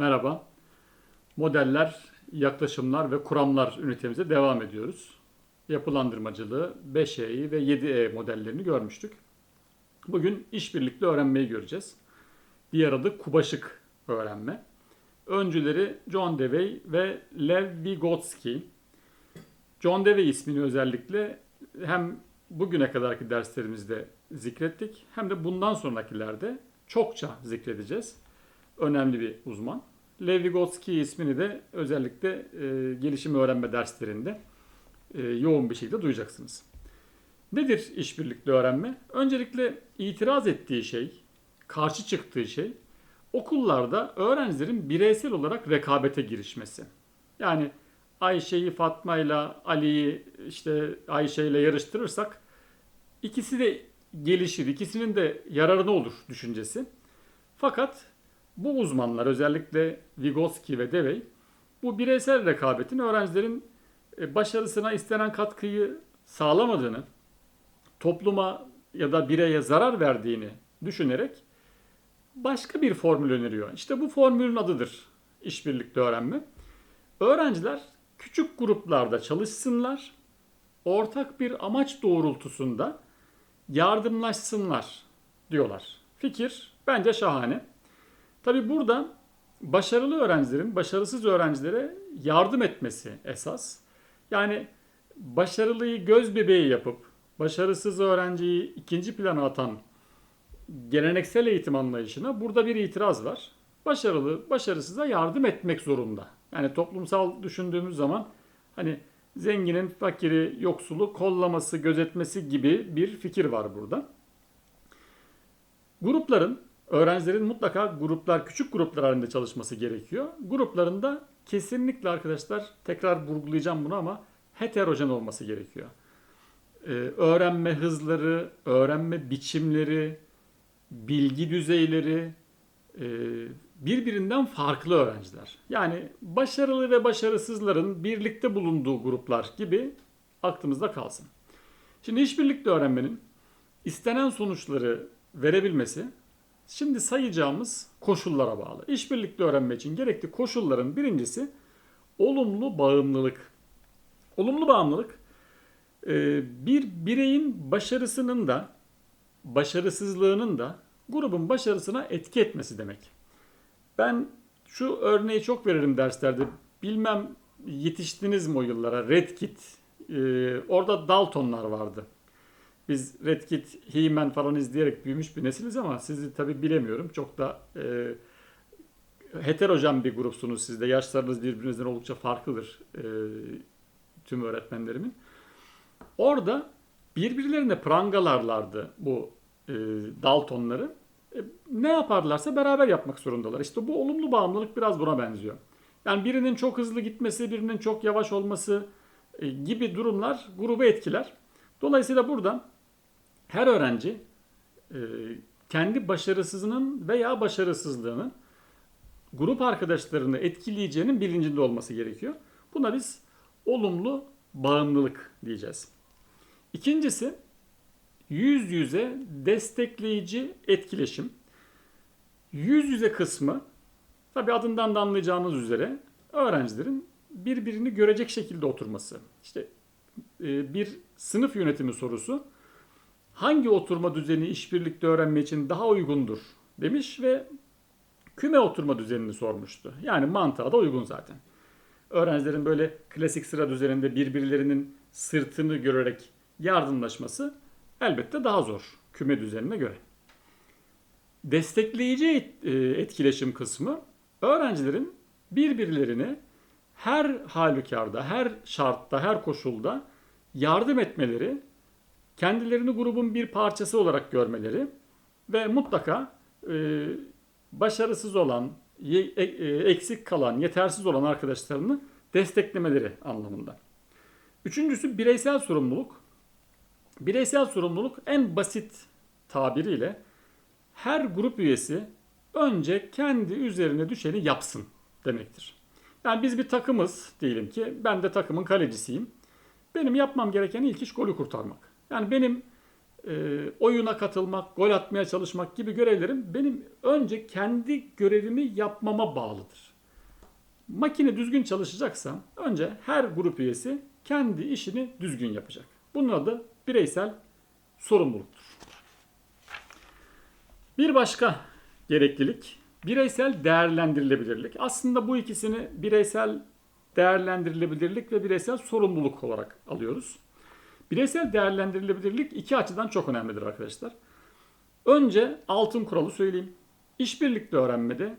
Merhaba. Modeller, yaklaşımlar ve kuramlar ünitemize devam ediyoruz. Yapılandırmacılığı 5E ve 7E modellerini görmüştük. Bugün işbirlikli öğrenmeyi göreceğiz. Diğer adı kubaşık öğrenme. Öncüleri John Dewey ve Lev Vygotsky. John Dewey ismini özellikle hem bugüne kadarki derslerimizde zikrettik hem de bundan sonrakilerde çokça zikredeceğiz. Önemli bir uzman. Lev Vygotsky ismini de özellikle e, gelişim öğrenme derslerinde e, yoğun bir şekilde duyacaksınız. Nedir işbirlikli öğrenme? Öncelikle itiraz ettiği şey, karşı çıktığı şey okullarda öğrencilerin bireysel olarak rekabete girişmesi. Yani Ayşe'yi Fatma ile Ali'yi işte Ayşe ile yarıştırırsak ikisi de gelişir, ikisinin de yararına olur düşüncesi. Fakat bu uzmanlar özellikle Vygotsky ve Dewey bu bireysel rekabetin öğrencilerin e, başarısına istenen katkıyı sağlamadığını, topluma ya da bireye zarar verdiğini düşünerek başka bir formül öneriyor. İşte bu formülün adıdır işbirlikli öğrenme. Öğrenciler küçük gruplarda çalışsınlar, ortak bir amaç doğrultusunda yardımlaşsınlar diyorlar. Fikir bence şahane. Tabi burada başarılı öğrencilerin başarısız öğrencilere yardım etmesi esas. Yani başarılıyı göz bebeği yapıp başarısız öğrenciyi ikinci plana atan geleneksel eğitim anlayışına burada bir itiraz var. Başarılı, başarısıza yardım etmek zorunda. Yani toplumsal düşündüğümüz zaman hani zenginin fakiri, yoksulu kollaması, gözetmesi gibi bir fikir var burada. Grupların, öğrencilerin mutlaka gruplar, küçük gruplar halinde çalışması gerekiyor. Gruplarında kesinlikle arkadaşlar, tekrar vurgulayacağım bunu ama heterojen olması gerekiyor. Ee, öğrenme hızları, öğrenme biçimleri, bilgi düzeyleri e, birbirinden farklı öğrenciler. Yani başarılı ve başarısızların birlikte bulunduğu gruplar gibi aklımızda kalsın. Şimdi işbirlikli öğrenmenin istenen sonuçları verebilmesi şimdi sayacağımız koşullara bağlı. İşbirlikli öğrenme için gerekli koşulların birincisi olumlu bağımlılık. Olumlu bağımlılık e, bir bireyin başarısının da başarısızlığının da grubun başarısına etki etmesi demek. Ben şu örneği çok veririm derslerde. Bilmem yetiştiniz mi o yıllara? Red Kit. Ee, orada Daltonlar vardı. Biz Red Kit, He-Man falan izleyerek büyümüş bir nesiliz ama sizi tabi bilemiyorum. Çok da e, heterojen bir grupsunuz siz de. Yaşlarınız birbirinizden oldukça farklıdır e, tüm öğretmenlerimin. Orada birbirlerine prangalarlardı bu e, Daltonları. E, ne yaparlarsa beraber yapmak zorundalar. İşte bu olumlu bağımlılık biraz buna benziyor. Yani birinin çok hızlı gitmesi, birinin çok yavaş olması e, gibi durumlar grubu etkiler. Dolayısıyla burada her öğrenci e, kendi başarısızının veya başarısızlığını grup arkadaşlarını etkileyeceğinin bilincinde olması gerekiyor. Buna biz olumlu bağımlılık diyeceğiz. İkincisi yüz yüze destekleyici etkileşim. Yüz yüze kısmı tabi adından da anlayacağınız üzere öğrencilerin birbirini görecek şekilde oturması. İşte e, bir sınıf yönetimi sorusu hangi oturma düzeni işbirlikte öğrenme için daha uygundur demiş ve küme oturma düzenini sormuştu. Yani mantığa da uygun zaten. Öğrencilerin böyle klasik sıra düzeninde birbirlerinin sırtını görerek yardımlaşması elbette daha zor küme düzenine göre. Destekleyici e, etkileşim kısmı öğrencilerin birbirlerini her halükarda, her şartta, her koşulda yardım etmeleri, kendilerini grubun bir parçası olarak görmeleri ve mutlaka e, başarısız olan, e, eksik kalan, yetersiz olan arkadaşlarını desteklemeleri anlamında. Üçüncüsü bireysel sorumluluk. Bireysel sorumluluk en basit tabiriyle her grup üyesi önce kendi üzerine düşeni yapsın demektir. Yani biz bir takımız diyelim ki ben de takımın kalecisiyim. Benim yapmam gereken ilk iş golü kurtarmak. Yani benim e, oyuna katılmak, gol atmaya çalışmak gibi görevlerim benim önce kendi görevimi yapmama bağlıdır. makine düzgün çalışacaksa önce her grup üyesi kendi işini düzgün yapacak. Bunun adı bireysel sorumluluktur. Bir başka gereklilik bireysel değerlendirilebilirlik. Aslında bu ikisini bireysel değerlendirilebilirlik ve bireysel sorumluluk olarak alıyoruz. Bireysel değerlendirilebilirlik iki açıdan çok önemlidir arkadaşlar. Önce altın kuralı söyleyeyim. İşbirlikli öğrenmede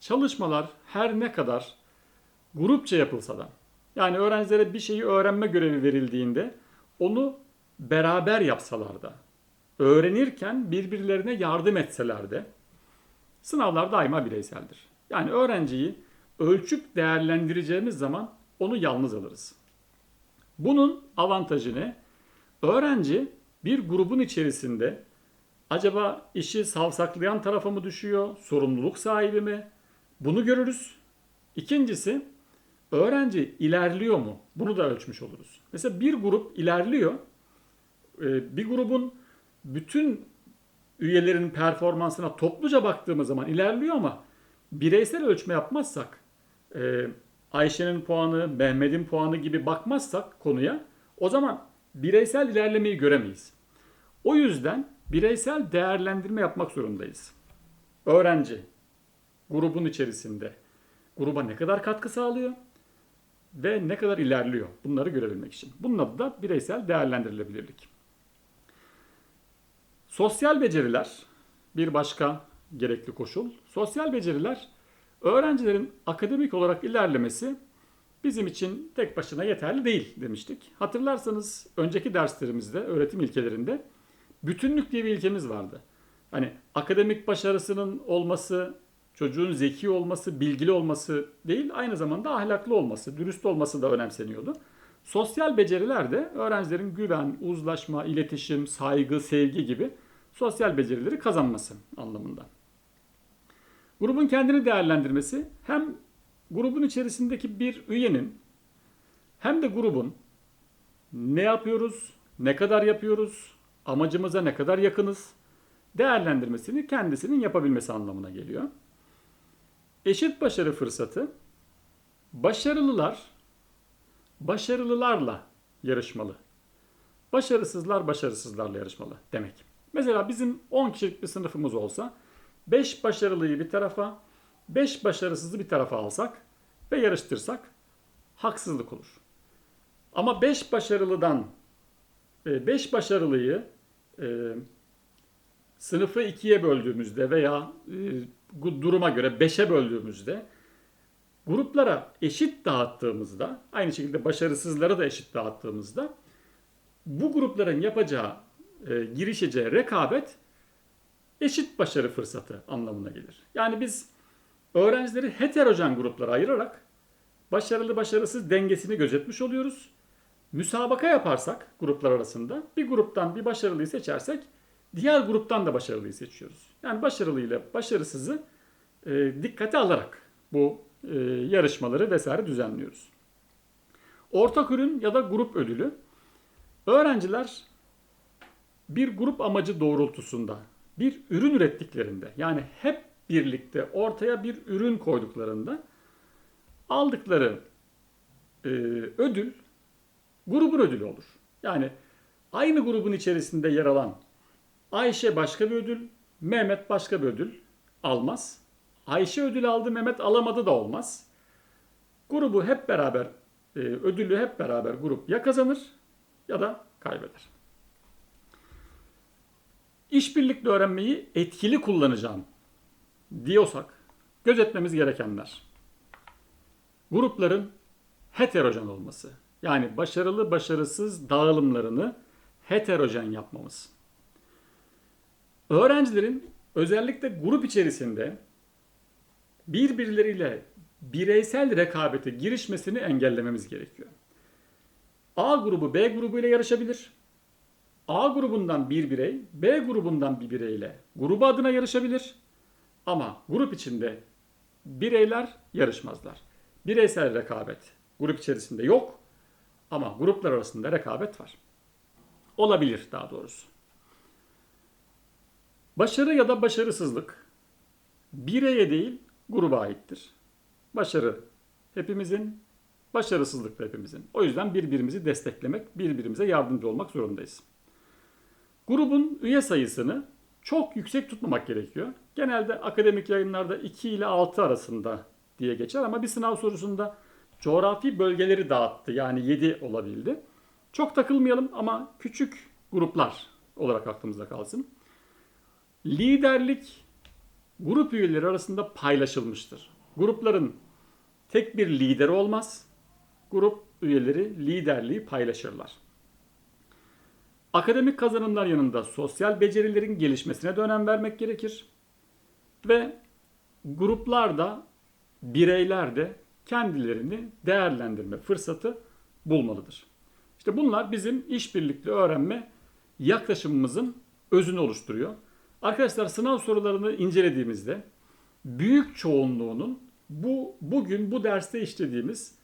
çalışmalar her ne kadar grupça yapılsa da yani öğrencilere bir şeyi öğrenme görevi verildiğinde onu beraber yapsalar da öğrenirken birbirlerine yardım etseler de sınavlar daima bireyseldir. Yani öğrenciyi ölçüp değerlendireceğimiz zaman onu yalnız alırız. Bunun avantajı ne? Öğrenci bir grubun içerisinde acaba işi savsaklayan tarafa mı düşüyor, sorumluluk sahibi mi? Bunu görürüz. İkincisi öğrenci ilerliyor mu? Bunu da ölçmüş oluruz. Mesela bir grup ilerliyor. Ee, Bir grubun bütün üyelerin performansına topluca baktığımız zaman ilerliyor ama bireysel ölçme yapmazsak e, Ayşe'nin puanı, Mehmet'in puanı gibi bakmazsak konuya o zaman bireysel ilerlemeyi göremeyiz. O yüzden bireysel değerlendirme yapmak zorundayız. Öğrenci grubun içerisinde gruba ne kadar katkı sağlıyor ve ne kadar ilerliyor bunları görebilmek için. Bunun adı da bireysel değerlendirilebilirlik. Sosyal beceriler bir başka gerekli koşul. Sosyal beceriler öğrencilerin akademik olarak ilerlemesi bizim için tek başına yeterli değil demiştik. Hatırlarsanız önceki derslerimizde, öğretim ilkelerinde bütünlük diye bir ilkemiz vardı. Hani akademik başarısının olması, çocuğun zeki olması, bilgili olması değil, aynı zamanda ahlaklı olması, dürüst olması da önemseniyordu. Sosyal beceriler de öğrencilerin güven, uzlaşma, iletişim, saygı, sevgi gibi sosyal becerileri kazanması anlamında. Grubun kendini değerlendirmesi hem grubun içerisindeki bir üyenin hem de grubun ne yapıyoruz, ne kadar yapıyoruz, amacımıza ne kadar yakınız değerlendirmesini kendisinin yapabilmesi anlamına geliyor. Eşit başarı fırsatı başarılılar başarılılarla yarışmalı. Başarısızlar başarısızlarla yarışmalı demek. Mesela bizim 10 kişilik bir sınıfımız olsa 5 başarılıyı bir tarafa, 5 başarısızı bir tarafa alsak ve yarıştırsak haksızlık olur. Ama 5 başarılıdan 5 başarılıyı e, sınıfı ikiye böldüğümüzde veya e, duruma göre 5'e böldüğümüzde gruplara eşit dağıttığımızda aynı şekilde başarısızlara da eşit dağıttığımızda bu grupların yapacağı e, girişeceği rekabet eşit başarı fırsatı anlamına gelir. Yani biz öğrencileri heterojen gruplara ayırarak başarılı başarısız dengesini gözetmiş oluyoruz. Müsabaka yaparsak gruplar arasında bir gruptan bir başarılıyı seçersek diğer gruptan da başarılıyı seçiyoruz. Yani başarılı ile başarısızı e, dikkate alarak bu e, yarışmaları vesaire düzenliyoruz. Ortak ürün ya da grup ödülü. Öğrenciler bir grup amacı doğrultusunda bir ürün ürettiklerinde yani hep birlikte ortaya bir ürün koyduklarında aldıkları e, ödül grubun ödülü olur. Yani aynı grubun içerisinde yer alan Ayşe başka bir ödül, Mehmet başka bir ödül almaz. Ayşe ödül aldı, Mehmet alamadı da olmaz. Grubu hep beraber, e, ödülü hep beraber grup ya kazanır ya da kaybeder. İşbirlikli öğrenmeyi etkili kullanacağım diyorsak gözetmemiz gerekenler. Grupların heterojen olması. Yani başarılı başarısız dağılımlarını heterojen yapmamız. Öğrencilerin özellikle grup içerisinde birbirleriyle bireysel rekabete girişmesini engellememiz gerekiyor. A grubu B grubu ile yarışabilir. A grubundan bir birey, B grubundan bir bireyle grubu adına yarışabilir. Ama grup içinde bireyler yarışmazlar. Bireysel rekabet grup içerisinde yok ama gruplar arasında rekabet var. Olabilir daha doğrusu. Başarı ya da başarısızlık bireye değil gruba aittir. Başarı hepimizin, başarısızlık da hepimizin. O yüzden birbirimizi desteklemek, birbirimize yardımcı olmak zorundayız. Grubun üye sayısını çok yüksek tutmamak gerekiyor. Genelde akademik yayınlarda 2 ile 6 arasında diye geçer ama bir sınav sorusunda coğrafi bölgeleri dağıttı. Yani 7 olabildi. Çok takılmayalım ama küçük gruplar olarak aklımızda kalsın. Liderlik grup üyeleri arasında paylaşılmıştır. Grupların tek bir lideri olmaz. Grup üyeleri liderliği paylaşırlar. Akademik kazanımlar yanında sosyal becerilerin gelişmesine de önem vermek gerekir. Ve gruplarda, bireyler de kendilerini değerlendirme fırsatı bulmalıdır. İşte bunlar bizim işbirlikli öğrenme yaklaşımımızın özünü oluşturuyor. Arkadaşlar sınav sorularını incelediğimizde büyük çoğunluğunun bu bugün bu derste işlediğimiz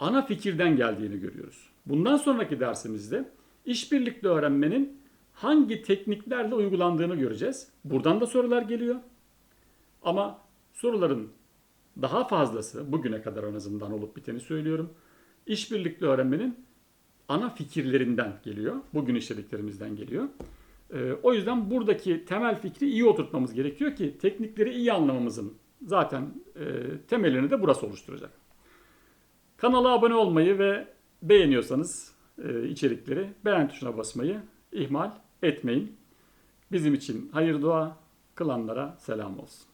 ana fikirden geldiğini görüyoruz. Bundan sonraki dersimizde işbirlikli öğrenmenin hangi tekniklerle uygulandığını göreceğiz. Buradan da sorular geliyor. Ama soruların daha fazlası bugüne kadar en azından olup biteni söylüyorum. İşbirlikli öğrenmenin ana fikirlerinden geliyor. Bugün işlediklerimizden geliyor. Ee, o yüzden buradaki temel fikri iyi oturtmamız gerekiyor ki teknikleri iyi anlamamızın zaten e, temelini de burası oluşturacak. Kanala abone olmayı ve beğeniyorsanız içerikleri beğen tuşuna basmayı ihmal etmeyin. Bizim için hayır dua, kılanlara selam olsun.